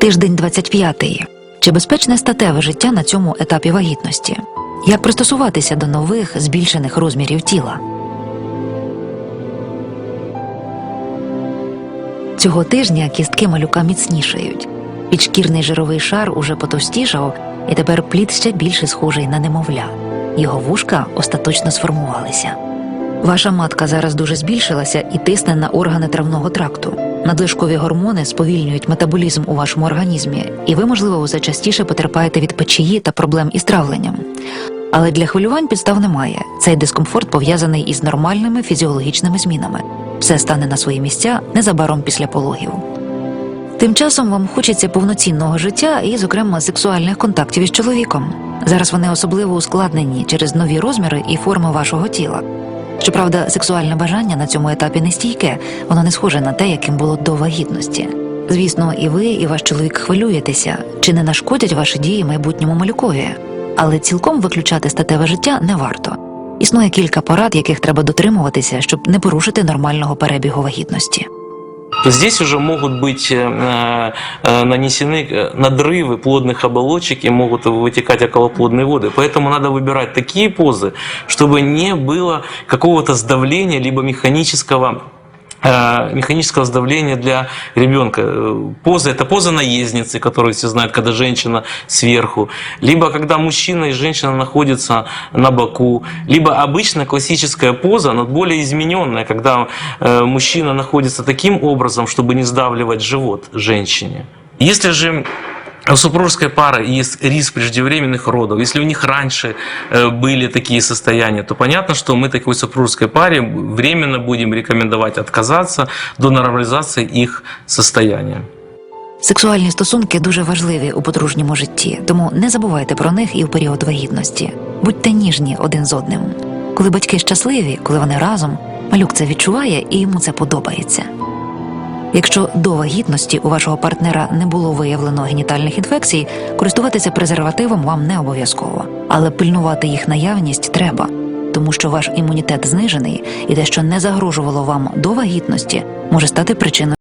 Тиждень 25. Чи безпечне статеве життя на цьому етапі вагітності? Як пристосуватися до нових збільшених розмірів тіла? Цього тижня кістки малюка міцнішають. Підшкірний жировий шар уже потовстішав, і тепер плід ще більше схожий на немовля. Його вушка остаточно сформувалися. Ваша матка зараз дуже збільшилася і тисне на органи травного тракту. Надлишкові гормони сповільнюють метаболізм у вашому організмі, і ви, можливо, усе частіше потерпаєте від печії та проблем із травленням. Але для хвилювань підстав немає. Цей дискомфорт пов'язаний із нормальними фізіологічними змінами. Все стане на свої місця незабаром після пологів. Тим часом вам хочеться повноцінного життя і, зокрема, сексуальних контактів із чоловіком. Зараз вони особливо ускладнені через нові розміри і форми вашого тіла. Щоправда, сексуальне бажання на цьому етапі не стійке, воно не схоже на те, яким було до вагітності. Звісно, і ви, і ваш чоловік хвилюєтеся, чи не нашкодять ваші дії майбутньому малюкові, але цілком виключати статеве життя не варто. Існує кілька порад, яких треба дотримуватися, щоб не порушити нормального перебігу вагітності. Здесь уже могут быть э, э, нанесены э, надрывы плодных оболочек и могут вытекать околоплодные воды. Поэтому надо выбирать такие позы, чтобы не было какого-то сдавления либо механического механического сдавления для ребенка. Э, Поза это поза наездницы, которую все знают, когда женщина сверху, либо когда мужчина и женщина находятся на боку, либо обычная классическая поза, но более измененная, когда э, мужчина находится таким образом, чтобы не сдавливать живот женщине. Если же у супружеской пары есть риск преждевременных родов. Если у них раньше э, были такие состояния, то понятно, что мы такой супружеской паре временно будем рекомендовать отказаться до нормализации их состояния. Сексуальні стосунки дуже важливі у подружньому житті, тому не забувайте про них і в період вагітності. Будьте ніжні один з одним. Коли батьки щасливі, коли вони разом, малюк це відчуває і йому це подобається. Якщо до вагітності у вашого партнера не було виявлено генітальних інфекцій, користуватися презервативом вам не обов'язково, але пильнувати їх наявність треба, тому що ваш імунітет знижений, і те, що не загрожувало вам до вагітності, може стати причиною.